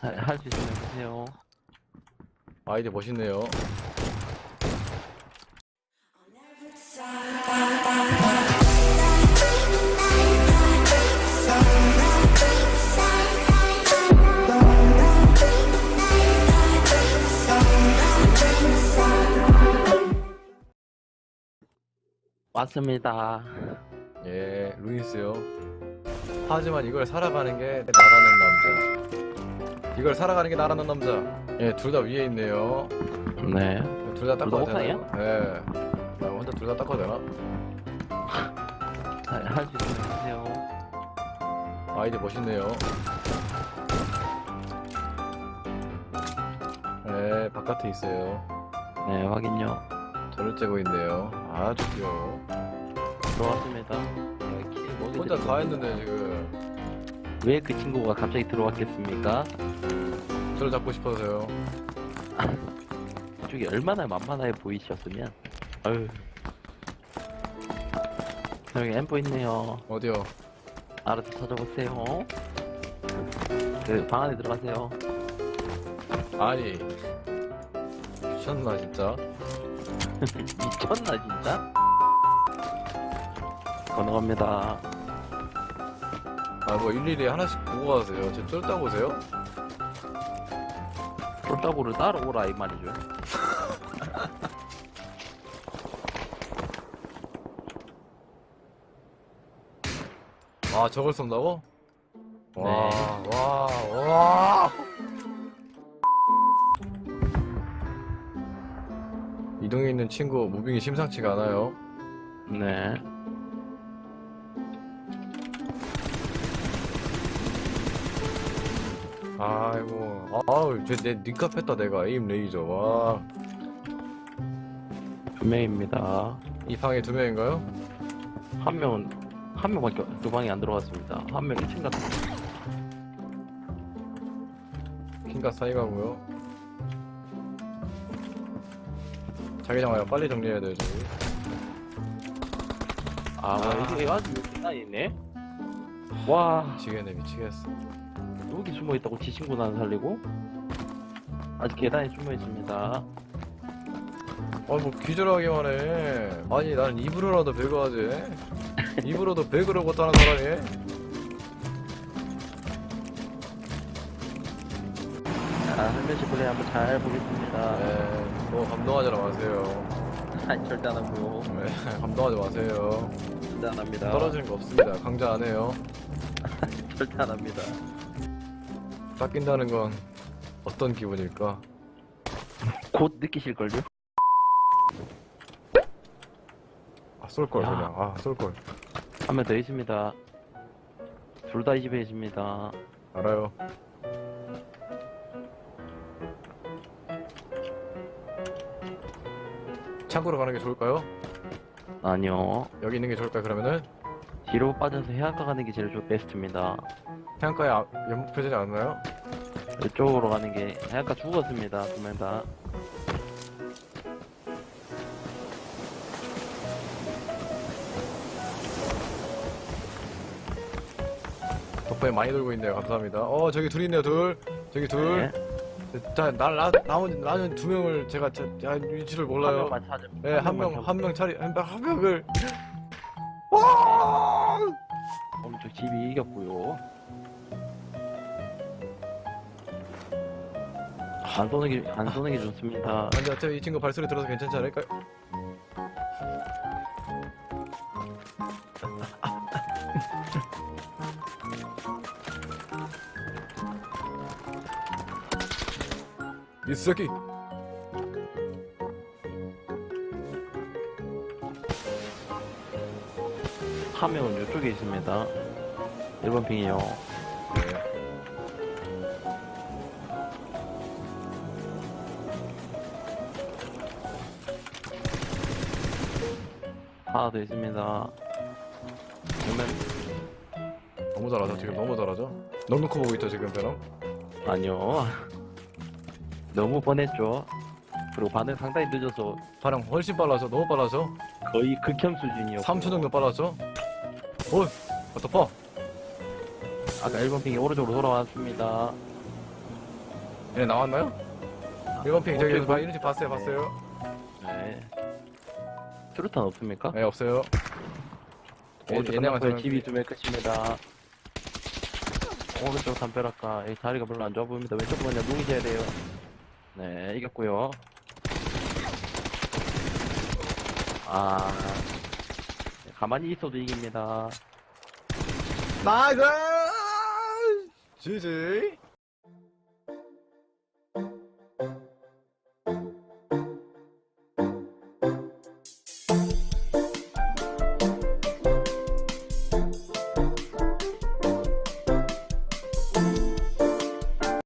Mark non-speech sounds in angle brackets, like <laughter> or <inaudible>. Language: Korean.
할 수 있으면 하세요. 아이디 멋있네요. 왔습니다. 예, 루이스요. 하지만 이걸 살아가는 게 나라는 남자. 이걸 살아가는 게 나라는 남자. 예, 둘 다 위에 있네요. 네. 둘 다 닦아도 되나요? 예. 나 혼자 둘 다 닦아도 되나? 할수 있으면 하세요. 아이디 멋있네요. 네, 바깥에 있어요. 네, 확인요. 저를 째고 있네요. 아주 귀여워. 들어왔습니다. 네, 키 혼자 다 드리고 했는데 지금 왜 그 친구가 갑자기 들어왔겠습니까? 저를 잡고 싶어서요. <laughs> 이쪽이 얼마나 만만해 보이셨으면. 아유. 여기 엠포 있네요. 어디요? 알아서 찾아보세요. 그 방 안에 들어가세요. 아니 미쳤나 진짜? <laughs> 미쳤나 진짜? 건너갑니다. 아뭐 일일이 하나씩 보고 가세요. 제 쫄다 보세요? 쫄따구를 따라오라 이 말이죠. <laughs> 아 저걸 쏜다고? 네. 와, 와, 와. 이동에 있는 친구 무빙이 심상치가 않아요. 네. 아이고, 아우, 쟤내 니값 했다 내가 에임 레이저. 와, 두 명입니다. 이 방에 두 명인가요? 한 명은 한 명밖에 그 방에 안 들어갔습니다. 한 명이 친구 킹가 사이가고요. 자기장 와요. 빨리 정리해야 돼요, 저기. 아, 아. 이게 아주 계단이네. 와, 미치겠네, 미치겠어. 여기 숨어 있다고 지 친구 난 살리고 아직 계단에 숨어 있습니다. 아, 뭐 기절하기만 해. 아니, 나는 입으로라도 배그하지. 입으로도 배그를 못하는 사람이. 자, 할매씨 플레이 한번 잘 보겠습니다. 네, 뭐 감동하지 마세요. <laughs> 아니, 절대 안 하고요. 네, 감동하지 마세요. 절대 안 합니다. 떨어지는 거 없습니다. 강자 안 해요. <laughs> 절대 안 합니다. 깎인다는 건 어떤 기분일까? 곧 느끼실걸요? 아, 쏠걸, 야. 그냥. 아, 쏠걸. 한 명 더 있습니다. 둘다이 집에 있습니다. 알아요. 창고로 가는 게 좋을까요? 아니요. 여기 있는 게 좋을까요, 그러면은? 뒤로 빠져서 해안가 가는 게 제일 좋 베스트입니다. 해안가에 아, 연목 표전이 안 나요? 이쪽으로 가는 게 해안가 죽었습니다. 두 명 다. 덕분에 많이 돌고 있네요. 감사합니다. 어, 저기 둘 있네요, 둘. 저기 둘. 네. 자, 나, 나, 나머지, 나는 두 명을 제가, 자, 자, 위치를 한 몰라요. 명만. 네, 한 명. 한 명 차리, 한 명, 한 명을. 와! 엄청 집이 이겼고요. 안 쏘는 게, 안 쏘는 게 좋습니다. 근데 어차피 이 친구 발소리 들어서 괜찮지 않을까요? 이 새끼! 한 명은 이쪽에 있습니다. 1번 핑이요. 하나 더 있습니다. 그러면, 너무 잘하죠, 지금 너무 잘하죠? 넉 놓고 보고 있죠, 지금 배랑? 아니요. 너무 뻔했죠. 그리고 반응 상당히 늦어서 배랑 훨씬 빨라져, 너무 빨라져? 거의 극혐 수준이었고 3초 정도 빨라져? 오! 어떡하? 아까 1번 핑이 오른쪽으로 돌아왔습니다. 얘네 나왔나요? 1번 핑 저기 저기 이런지 봤어요 봤어요 네. 수류탄 없습니까? 네 없어요 오른쪽 얘네만 저는 집이 두 명 끝입니다. 오른쪽 담벼락가 이 자리가 별로 안 좋아 보입니다. 왼쪽 번에 누이셔야 돼요. 네, 이겼고요. 아, 가만히 있어도 이깁니다. 나이스 지지